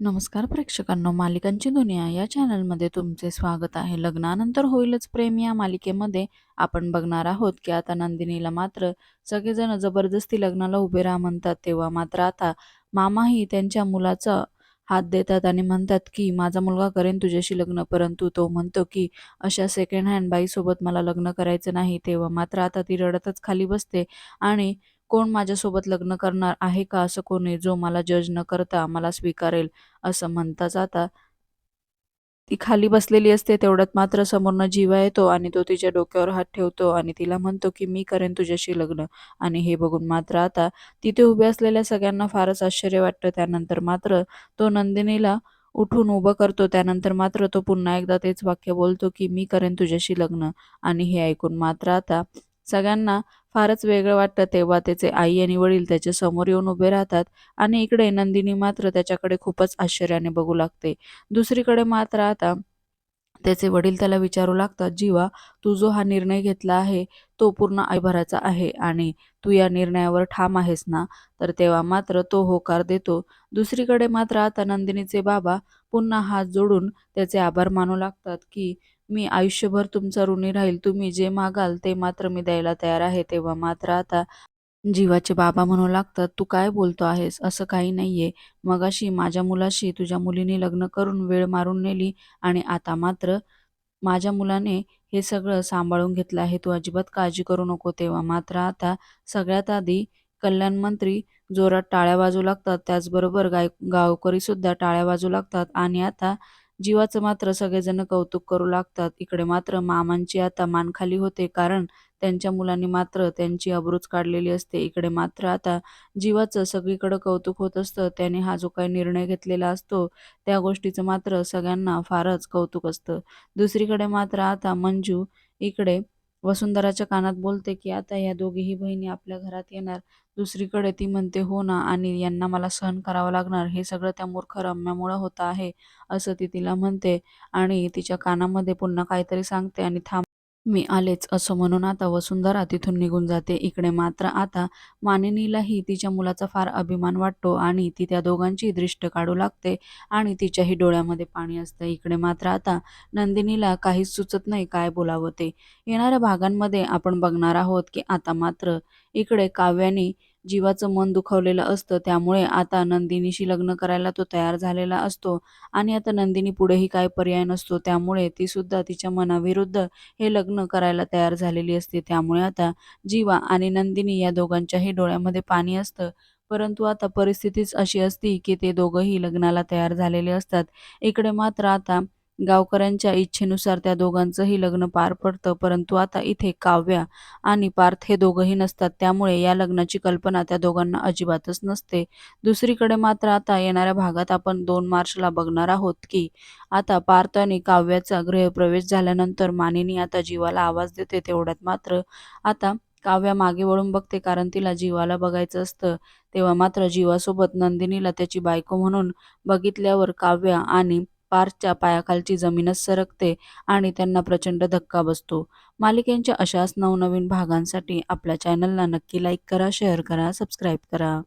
नमस्कार प्रेक्षकांनो मालिकांची दुनिया या चॅनलमध्ये तुमचे स्वागत आहे. लग्नानंतर होईलच प्रेम या मालिकेमध्ये. आपण बघणार आहोत की आता नंदिनीला मात्र सगळेजण जबरदस्ती लग्नाला उभे राहा म्हणतात. तेव्हा मात्र आता मामाही त्यांच्या मुलाचा हात देतात आणि म्हणतात की माझा मुलगा करेन तुझ्याशी लग्न. परंतु तो म्हणतो की अशा सेकंड हँड बाईसोबत मला लग्न करायचं नाही. तेव्हा मात्र आता ती रडतच खाली बसते आणि कोण माझ्यासोबत लग्न करणार आहे का असं कोणी जो मला जज न करता मला स्वीकारेल असं म्हणता जाता ती खाली बसलेली असते तेवढ्यात मात्र समोरनं जीवा येतो आणि तो तिच्या डोक्यावर हात ठेवतो आणि तिला म्हणतो की मी करेन तुझ्याशी लग्न. आणि हे बघून मात्र आता तिथे उभे असलेल्या सगळ्यांना फारच आश्चर्य वाटतं. त्यानंतर मात्र तो नंदिनीला उठून उभं करतो. त्यानंतर मात्र तो पुन्हा एकदा तेच वाक्य बोलतो की मी करेन तुझ्याशी लग्न. आणि हे ऐकून मात्र आता सगळ्यांना फारच वेगळं वाटतं तेव्हा त्याचे आई आणि वडील त्याच्यासमोर येऊन उभे राहतात आणि इकडे नंदिनी मात्र त्याच्याकडे खूपच आश्चर्याने बघू लागते. दुसरीकडे मात्र आता त्याचे वडील त्याला विचारू लागतात जीवा तू जो हा निर्णय घेतला आहे तो पूर्ण आईभराचा आहे आणि तू या निर्णयावर ठाम आहेस ना? तर तेव्हा मात्र तो होकार देतो. दुसरीकडे मात्र आता नंदिनीचे बाबा पुन्हा हात जोडून त्याचे आभार मानू लागतात की मी आयुष्यभर तुमचा ऋणी राहील. तुम्ही जे मागाल ते मात्र मी द्यायला तयार आहे. तेव्हा मात्र आता जीवाचे बाबा म्हणू लागतात तू काय बोलतो आहेस? असं काही नाहीये. मगाशी माझ्या मुलाशी तुझ्या मुलीने लग्न करून वेळ मारून नेली आणि आता मात्र माझ्या मुलाने हे सगळं सांभाळून घेतलं आहे. तू अजिबात काळजी करू नको. तेव्हा मात्र आता सगळ्यात आधी कल्याण मंत्री जोरात टाळ्या वाजू लागतात. त्याचबरोबर गाय गावकरी सुद्धा टाळ्या वाजू लागतात. आणि आता जीवाचं मात्र सगळेजण कौतुक करू लागतात. इकडे मात्र मामांची आता मान खाली होते कारण त्यांच्या मुलांनी मात्र त्यांची अब्रूच काढलेली असते. इकडे मात्र आता जीवाचं सगळीकडं कौतुक होत असतं. त्याने हा जो काही निर्णय घेतलेला असतो त्या गोष्टीचं मात्र सगळ्यांना फारच कौतुक असतं. दुसरीकडे मात्र आता मंजू इकडे वसुंधराच्या कानात बोलते की आता या दोघीही बहिणी आपल्या घरात येणार. दुसरीकडे ती म्हणते हो ना आणि यांना मला सहन करावं लागणार. हे सगळं त्या मूर्ख रम्यामुळं होतं आहे असं ती तिला म्हणते आणि तिच्या कानामध्ये पुन्हा काहीतरी सांगते आणि थांब मी आलेच असं म्हणून आता वसुंधरा तिथून निघून जाते. इकडे मात्र आता मानिनीलाही तिच्या मुलाचा फार अभिमान वाटतो आणि ती त्या दोघांची दृष्ट काढू लागते आणि तिच्याही डोळ्यामध्ये पाणी असतं. इकडे मात्र आता नंदिनीला काहीच सुचत नाही काय बोलावं ते. येणाऱ्या भागांमध्ये आपण बघणार आहोत की आता मात्र इकडे काव्याने जीवाचं मन दुखावलेलं असतं. त्यामुळे आता नंदिनीशी लग्न करायला तो तयार झालेला असतो. आणि आता नंदिनी पुढेही काय पर्याय नसतो. त्यामुळे ती सुद्धा तिच्या मनाविरुद्ध हे लग्न करायला तयार झालेली असते. त्यामुळे आता जीवा आणि नंदिनी या दोघांच्याही डोळ्यामध्ये पाणी असतं. परंतु आता परिस्थितीच अशी असती की ते दोघंही लग्नाला तयार झालेले असतात. इकडे मात्र आता गावकऱ्यांच्या इच्छेनुसार त्या दोघांचंही लग्न पार पडतं परंतु आता इथे काव्या आणि पार्थ हे दोघंही नसतात. त्यामुळे या लग्नाची कल्पना त्या दोघांना अजिबातच नसते. दुसरीकडे मात्र आता येणाऱ्या भागात आपण दोन मार्चला बघणार आहोत की आता पार्थ आणि काव्याचा गृहप्रवेश झाल्यानंतर मानिनी आता जीवाला आवाज देते. तेवढ्यात मात्र आता काव्या मागे वळून बघते कारण तिला जीवाला बघायचं असतं. तेव्हा मात्र जीवासोबत नंदिनीला त्याची बायको म्हणून बघितल्यावर काव्या आणि पार्थच्या पायाखालची जमीनच सरकते आणि त्यांना प्रचंड धक्का बसतो. मालिकेंच्या अशाच नवनवीन भागांसाठी आपल्या चॅनलला नक्की लाईक करा शेअर करा सबस्क्राईब करा.